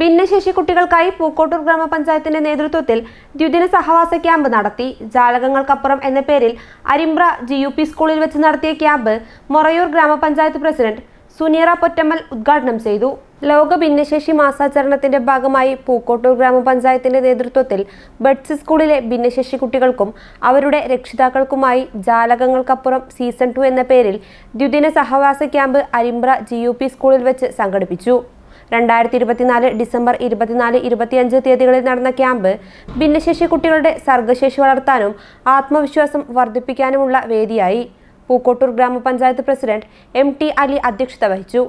ഭിന്നശേഷി കുട്ടികൾക്കായി പൂക്കോട്ടൂർ ഗ്രാമപഞ്ചായത്തിന്റെ നേതൃത്വത്തിൽ ദ്വിദിന സഹവാസ ക്യാമ്പ് നടത്തി. ജാലകങ്ങൾക്കപ്പുറം എന്ന പേരിൽ അരിമ്പ്ര ജി യു പി സ്കൂളിൽ വെച്ച് നടത്തിയ ക്യാമ്പ് മൊറയൂർ ഗ്രാമപഞ്ചായത്ത് പ്രസിഡന്റ് സുനീറ പൊറ്റമ്മൽ ഉദ്ഘാടനം ചെയ്തു. ലോക ഭിന്നശേഷി മാസാചരണത്തിന്റെ ഭാഗമായി പൂക്കോട്ടൂർ ഗ്രാമപഞ്ചായത്തിന്റെ നേതൃത്വത്തിൽ ബഡ്സ് സ്കൂളിലെ ഭിന്നശേഷി കുട്ടികൾക്കും അവരുടെ രക്ഷിതാക്കൾക്കുമായി ജാലകങ്ങൾക്കപ്പുറം സീസൺ ടു എന്ന പേരിൽ ദ്വിദിന സഹവാസ ക്യാമ്പ് അരിമ്പ്ര ജി സ്കൂളിൽ വെച്ച് സംഘടിപ്പിച്ചു. രണ്ടായിരത്തി ഇരുപത്തിനാല് ഡിസംബർ ഇരുപത്തിനാല് ഇരുപത്തിയഞ്ച് തീയതികളിൽ നടന്ന ക്യാമ്പ് ഭിന്നശേഷി കുട്ടികളുടെ സർഗശേഷി വളർത്താനും ആത്മവിശ്വാസം വർദ്ധിപ്പിക്കാനുമുള്ള വേദിയായി. പൂക്കോട്ടൂർ ഗ്രാമപഞ്ചായത്ത് പ്രസിഡന്റ് എം ടി അലി അധ്യക്ഷത വഹിച്ചു.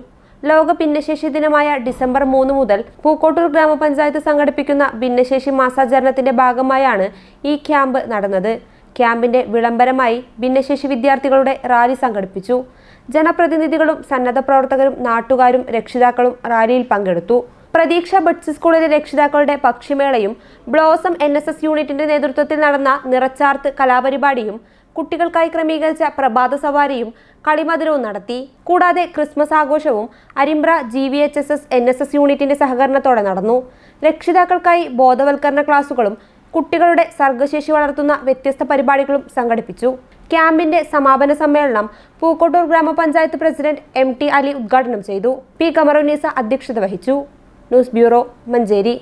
ലോക ഭിന്നശേഷി ദിനമായ ഡിസംബർ മൂന്ന് മുതൽ പൂക്കോട്ടൂർ ഗ്രാമപഞ്ചായത്ത് സംഘടിപ്പിക്കുന്ന ഭിന്നശേഷി മാസാചരണത്തിന്റെ ഭാഗമായാണ് ഈ ക്യാമ്പ് നടന്നത്. ക്യാമ്പിന്റെ വിളംബരമായി ഭിന്നശേഷി വിദ്യാർത്ഥികളുടെ റാലി സംഘടിപ്പിച്ചു. ജനപ്രതിനിധികളും സന്നദ്ധ പ്രവർത്തകരും നാട്ടുകാരും രക്ഷിതാക്കളും റാലിയിൽ പങ്കെടുത്തു. പ്രതീക്ഷ ബഡ്സ് സ്കൂളിലെ രക്ഷിതാക്കളുടെ പക്ഷിമേളയും ബ്ലോസം എൻ എസ് എസ് യൂണിറ്റിന്റെ നേതൃത്വത്തിൽ നടന്ന നിറച്ചാർത്ത് കലാപരിപാടിയും കുട്ടികൾക്കായി ക്രമീകരിച്ച പ്രഭാത സവാരിയും കളിമധുരവും നടത്തി. കൂടാതെ ക്രിസ്മസ് ആഘോഷവും Arimbra G V H S S N S S യൂണിറ്റിന്റെ സഹകരണത്തോടെ നടന്നു. രക്ഷിതാക്കൾക്കായി ബോധവൽക്കരണ ക്ലാസുകളും കുട്ടികളുടെ സർഗശേഷി വളർത്തുന്ന വ്യത്യസ്ത പരിപാടികളും സംഘടിപ്പിച്ചു. ക്യാമ്പിന്റെ സമാപന സമ്മേളനം പൂക്കോട്ടൂർ ഗ്രാമപഞ്ചായത്ത് പ്രസിഡന്റ് എം ടി അലി ഉദ്ഘാടനം ചെയ്തു. പി കമറുനീസ അധ്യക്ഷത വഹിച്ചു. News bureau Manjeri.